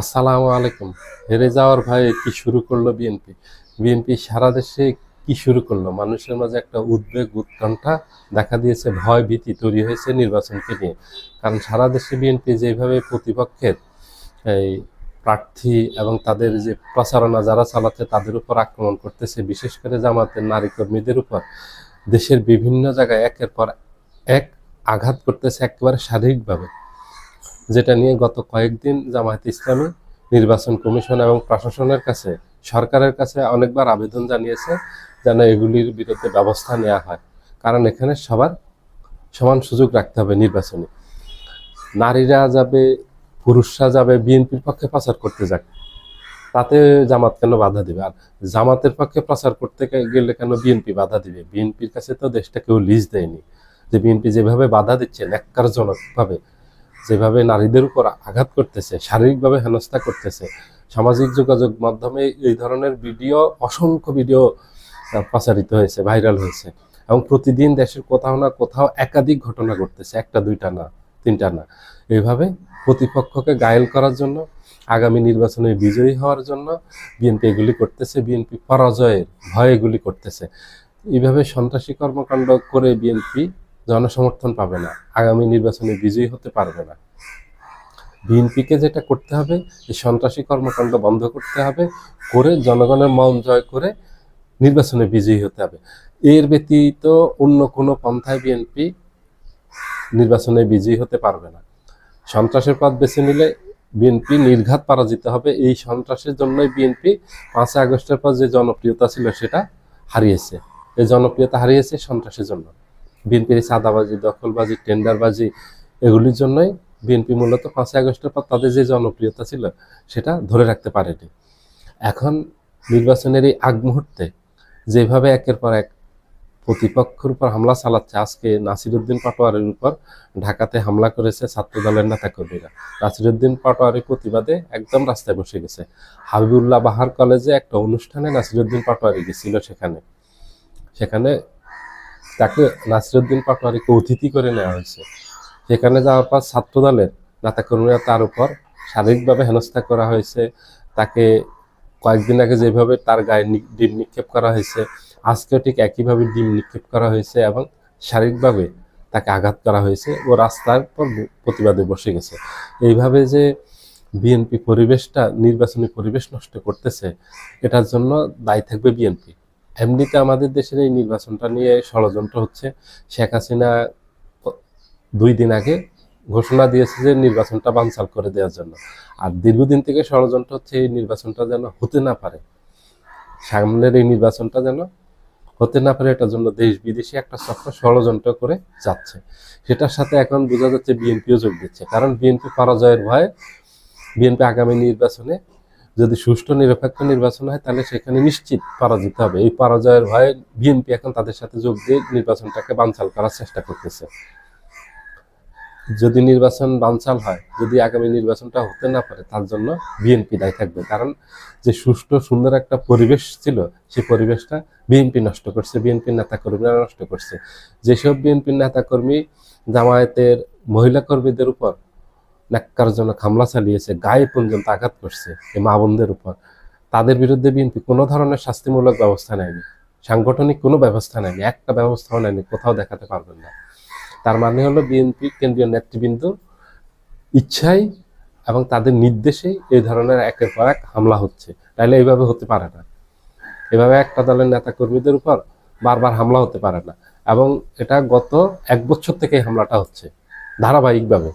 আসসালামু আলাইকুম। হেরে যাওয়ার ভয়ে কি শুরু করল বিএনপি? বিএনপি সারা দেশে কি শুরু করল? মানুষের মাঝে একটা উদ্বেগ, উৎকণ্ঠা দেখা দিয়েছে, ভয় ভীতি তৈরি হয়েছে নির্বাচনকে নিয়ে। কারণ সারা দেশে বিএনপি যেভাবে প্রতিপক্ষের এই প্রার্থী এবং তাদের যে প্রচারণা যারা চালাচ্ছে, তাদের উপর আক্রমণ করতেছে, বিশেষ করে জামাতের নারী কর্মীদের উপর, দেশের বিভিন্ন জায়গায় একের পর এক আঘাত করতেছে একেবারে শারীরিকভাবে। যেটা নিয়ে গত কয়েকদিন জামায়াত ইসলামী নির্বাচন কমিশন এবং প্রশাসনের কাছে, সরকারের কাছে অনেকবার আবেদন জানিয়েছে যেন এগুলির বিরুদ্ধে ব্যবস্থা নেওয়া হয়। কারণ এখানে সবার সমান সুযোগ রাখতে হবে নির্বাচনে। নারীরা যাবে, পুরুষরা যাবে, বিএনপির পক্ষে প্রচার করতে যাক। তাতে জামাত কেন বাধা দিবে? আর জামাতের পক্ষে প্রচার করতে গেলে কেন বিএনপি বাধা দিবে? বিএনপির কাছে তো দেশটা কেউ লিজ দেয়নি। যে বিএনপি যেভাবে বাধা দিচ্ছে ন্যাক্কারজনকভাবে যেভাবে নারীদের উপর আঘাত করতেছে, শারীরিকভাবে হেনস্থা করতেছে, সামাজিক যোগাযোগ মাধ্যমে এই ধরনের ভিডিও, অসংখ্য ভিডিও প্রচারিত হয়েছে, ভাইরাল হয়েছে এবং প্রতিদিন দেশের কোথাও না কোথাও একাধিক ঘটনা ঘটতেছে, একটা, দুইটা না, তিনটা না। এইভাবে প্রতিপক্ষকে গায়েল করার জন্য, আগামী নির্বাচনে বিজয়ী হওয়ার জন্য বিএনপি এগুলি করতেছে, বিএনপি পরাজয়ের ভয় এগুলি করতেছে। এইভাবে সন্ত্রাসী কর্মকাণ্ড করে বিএনপি জনসমর্থন পাবে না। আগামী নির্বাচনে বিজয়ী হতে পারবে না। বিএনপিকে যেটা করতে হবে, যে সন্ত্রাসী কর্মকাণ্ড বন্ধ করতে হবে, করে জনগণের মন জয় করে নির্বাচনে বিজয়ী হতে হবে। এর ব্যতীত অন্য কোনো পন্থায় বিএনপি নির্বাচনে বিজয়ী হতে পারবে না। সন্ত্রাসের পথ বেছে নিলে বিএনপি নির্ঘাত পরাজিত হবে। এই সন্ত্রাসের জন্যই বিএনপি পাঁচই আগস্টের পর যে জনপ্রিয়তা ছিল সেটা হারিয়েছে। এই জনপ্রিয়তা হারিয়েছে সন্ত্রাসের জন্য। বিএনপির এই চাঁদাবাজি, দখলবাজি, টেন্ডারবাজি, এগুলির জন্যই বিএনপি মূলত পাঁচই আগস্টের পর তাদের যে জনপ্রিয়তা ছিল সেটা ধরে রাখতে পারেনি। এখন নির্বাচনের এই আগ মুহূর্তে যেভাবে একের পর এক প্রতিপক্ষের উপর হামলা চালাচ্ছে, আজকে নাসিরুদ্দিন পাটোয়ারির উপর ঢাকাতে হামলা করেছে ছাত্র দলের নেতাকর্মীরা। নাসিরুদ্দিন পাটোয়ারির প্রতিবাদে একদম রাস্তায় বসে গেছে। হাবিবুল্লাহ বাহার কলেজে একটা অনুষ্ঠানে নাসিরুদ্দিন পাটোয়ারি গেছিল সেখানে। সেখানে তাকে নাসিরুদ্দিন পাটোয়ারিকে অতিথি করে নেওয়া হয়েছে। সেখানে যাওয়ার পর ছাত্র দলের নেতাকর্মীরা তার উপর শারীরিকভাবে হেনস্থা করা হয়েছে। তাকে কয়েকদিন আগে যেভাবে তার গায়ে ডিম নিক্ষেপ করা হয়েছে, আজকেও ঠিক একইভাবে ডিম নিক্ষেপ করা হয়েছে এবং শারীরিকভাবে তাকে আঘাত করা হয়েছে ও রাস্তার পর প্রতিবাদে বসে গেছে। এইভাবে যে বিএনপি পরিবেশটা, নির্বাচনী পরিবেশ নষ্ট করতেছে, এটার জন্য দায়ী থাকবে বিএনপি। এমনিতে আমাদের দেশের এই নির্বাচনটা নিয়ে ষড়যন্ত্র হচ্ছে। শেখ হাসিনা দুই দিন আগে ঘোষণা দিয়েছে যে নির্বাচনটা বানচাল করে দেওয়ার জন্য। আর দীর্ঘদিন থেকে ষড়যন্ত্র হচ্ছে এই নির্বাচনটা যেন হতে না পারে। সামনের এই নির্বাচনটা যেন হতে না পারে, এটার জন্য দেশ বিদেশি একটা চক্র ষড়যন্ত্র করে যাচ্ছে। সেটার সাথে এখন বোঝা যাচ্ছে বিএনপিও যোগ দিচ্ছে। কারণ বিএনপি পরাজয়ের ভয়ে বিএনপি আগামী নির্বাচনে যদি সুষ্ঠু, নিরপেক্ষ নির্বাচন হয়, তাহলে সেখানে নিশ্চিত পরাজিত হবে। এই পরাজয়ের ভয়ে বিএনপি এখন তাদের সাথে যোগ দিয়ে নির্বাচনটাকে বানচাল করার চেষ্টা করতেছে। যদি নির্বাচন বানচাল হয়, যদি আগামী নির্বাচনটা হতে না পারে, তার জন্য বিএনপি দায়ী থাকবে। কারণ যে সুষ্ঠু, সুন্দর একটা পরিবেশ ছিল, সেই পরিবেশটা বিএনপি নষ্ট করছে, বিএনপির নেতাকর্মীরা নষ্ট করছে। যেসব বিএনপির নেতাকর্মী জামায়াতের মহিলা কর্মীদের উপর ন্যাক্কারজনক হামলা চালিয়েছে, গায়ে পর্যন্ত আঘাত করছে এই মা বোনদের উপর। তাদের বিরুদ্ধে বিএনপি কোনো ধরনের শাস্তিমূলক ব্যবস্থা নেয়নি। সাংগঠনিক কোনো ব্যবস্থা নেয়নি, একটা ব্যবস্থাও নেয়নি, কোথাও দেখাতে পারবেন না। তার মানে হলো বিএনপি কেন্দ্রীয় নেতৃবৃন্দ ইচ্ছাই এবং তাদের নির্দেশেই এই ধরনের একের পর এক হামলা হচ্ছে। তাইলে এইভাবে হতে পারে না। এভাবে একটা দলের নেতাকর্মীদের উপর বারবার হামলা হতে পারে না। এবং এটা গত এক বছর থেকে হামলাটা হচ্ছে, ধারাবাহিকভাবে।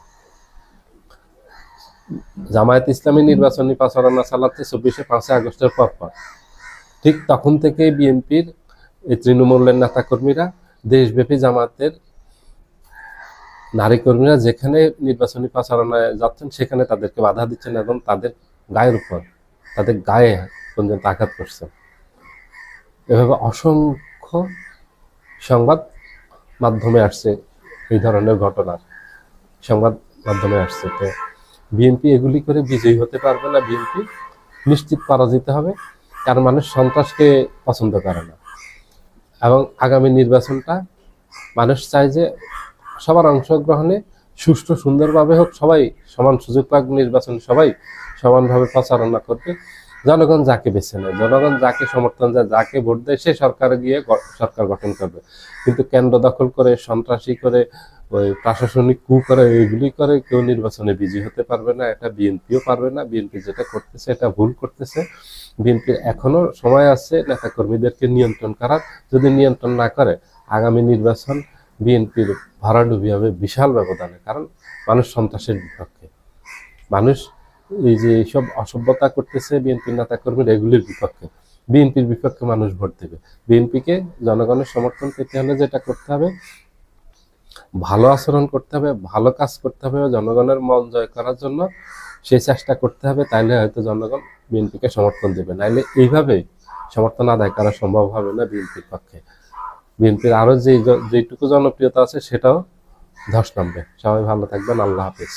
জামায়াত ইসলামী নির্বাচনী প্রচারণা চালাচ্ছে চব্বিশে পাঁচই আগস্টের পর পর। ঠিক তখন থেকে বিএনপির এই তৃণমূলের নেতাকর্মীরা, দেশব্যাপী জামায়াতের নারী কর্মীরা যেখানে নির্বাচনী প্রচারণায় যাচ্ছেন, সেখানে তাদেরকে বাধা দিচ্ছেন এবং তাদের গায়ের উপর, তাদের গায়ে পর্যন্ত আঘাত করছেন এভাবে অসংখ্য সংবাদ মাধ্যমে আসছে এই ধরনের ঘটনার। সংবাদ মাধ্যমে আসছে। বিএনপি এগুলি করে বিজয়ী হতে পারবে না, বিএনপি নিশ্চিত পরাজিত হবে। কারণ মানুষ সন্ত্রাসকে পছন্দ করে না। এবং আগামী নির্বাচনটা মানুষ চায় যে সবার অংশগ্রহণে সুষ্ঠু, সুন্দরভাবে হোক, সবাই সমান সুযোগ পাক নির্বাচন, সবাই সমানভাবে প্রচারণা করবে। জনগণ যাকে বেছে নেয়, জনগণ যাকে সমর্থন দেয়, যাকে ভোট দেয়, সে সরকার গিয়ে সরকার গঠন করবে। কিন্তু কেন্দ্র দখল করে, সন্ত্রাসী করে ওই প্রশাসনিক কু করে এগুলি করে, কেউ নির্বাচনে বিজয়ী হতে পারবে না, এটা বিএনপিও পারবে না, বিএনপি যেটা করতেছে এটা ভুল করতেছে। বিএনপির এখনও সময় আছে নেতাকর্মীদেরকে নিয়ন্ত্রণ করার, যদি নিয়ন্ত্রণ না করে, আগামী নির্বাচন বিএনপির ভরাডুবি হবে বিশাল ব্যবধানে, কারণ মানুষ সন্ত্রাসের বিপক্ষে। মানুষ এই যে সব অসভ্যতা করতেছে বিএনপির নেতাকর্মীরা, এগুলির বিপক্ষে। বিএনপির বিপক্ষে মানুষ ভোট দেবে। বিএনপিকে জনগণের সমর্থন পেতে হলে যেটা করতে হবে ভালো আচরণ করতে হবে, ভালো কাজ করতে হবে, জনগণের মন জয় করার জন্য সেই চেষ্টা করতে হবে, তাইলে হয়তো জনগণ বিএনপিকে সমর্থন দেবে। নাইলে এইভাবে সমর্থন আদায় করা সম্ভব হবে না বিএনপির পক্ষে। বিএনপির আরও যে যেইটুকু জনপ্রিয়তা আছে সেটাও ধস নামবে সবাই ভালো থাকবেন, আল্লাহ হাফিজ।